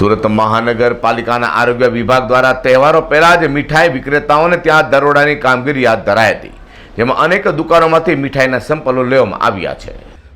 સુરત મહાનગરપાલિકાના આરોગ્ય વિભાગ દ્વારા તહેવારો પહેલાં જ મીઠાઈ વિક્રેતાઓને ત્યાં દરોડાની કામગીરી હાથ ધરાઈ હતી, જેમાં અનેક દુકાનોમાંથી મીઠાઈના સેમ્પલો લેવામાં આવ્યા છે.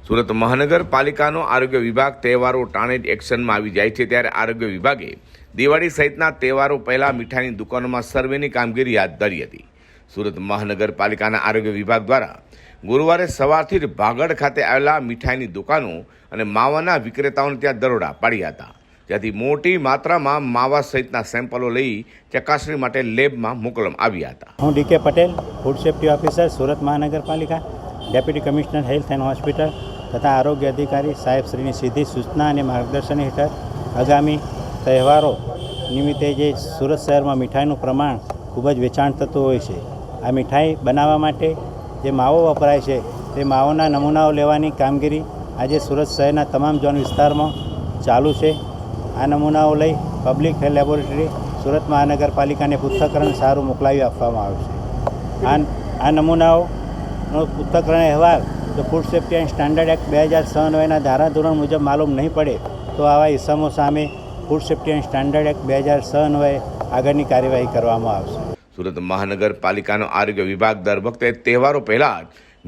સુરત મહાનગરપાલિકાનો આરોગ્ય વિભાગ તહેવારો ટાણે જ એક્શનમાં આવી જાય છે ત્યારે આરોગ્ય વિભાગે દિવાળી સહિતના તહેવારો પહેલાં મીઠાઈની દુકાનોમાં સર્વેની કામગીરી હાથ ધરી હતી. સુરત મહાનગરપાલિકાના આરોગ્ય વિભાગ દ્વારા ગુરુવારે સવારથી જ ભાગડ ખાતે આવેલા મીઠાઈની દુકાનો અને માવાના વિક્રેતાઓને ત્યાં દરોડા પાડ્યા હતા. જ્યાંથી મોટી માત્રામાં માવા સહિતના સેમ્પલો લઈ ચકાસણી માટે લેબમાં મોકલવામાં આવ્યા હતા. હું DK Patel, food safety officer, Surat મહાનગરપાલિકા, deputy commissioner, health and hospital તથા આરોગ્ય અધિકારી સાહેબશ્રીની સીધી સૂચના અને માર્ગદર્શન હેઠળ આગામી તહેવારો નિમિત્તે જે સુરત શહેરમાં મીઠાઈનું પ્રમાણ ખૂબ જ વેચાણ થતું હોય છે. આ મીઠાઈ બનાવવા માટે જે માવો વપરાય છે, તે માવોના નમૂનાઓ લેવાની કામગીરી આજે સુરત શહેરના તમામ ઝોન વિસ્તારમાં ચાલુ છે. આ નમૂનાઓ લઈ પબ્લિક હેલ્થ લેબોરેટરી સુરત મહાનગરપાલિકાને પૃથ્થકરણ સારું મોકલાવી આપવામાં આવશે. આ આ નમૂનાઓનો પૃથ્થકરણ અહેવાલ જો food safety and standard act બે હજાર છ નવેના ધારાધોરણ મુજબ માલુમ નહીં પડે તો આવા ઇસમો સામે food safety and standard act બે હજાર છ નવે આગળની કાર્યવાહી કરવામાં આવશે. સુરત મહાનગરપાલિકાનો આરોગ્ય વિભાગ દર વખતે તહેવારો પહેલા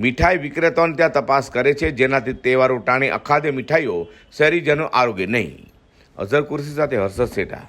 મીઠાઈ વિક્રેતાઓને ત્યાં તપાસ કરે છે. જેનાથી તહેવારો ટાણે અખાદ્ય મીઠાઈઓ શહેરીજનો આરોગ્ય નહીં. અઝર કુર્સી સાથે હર્ષદ શેઠા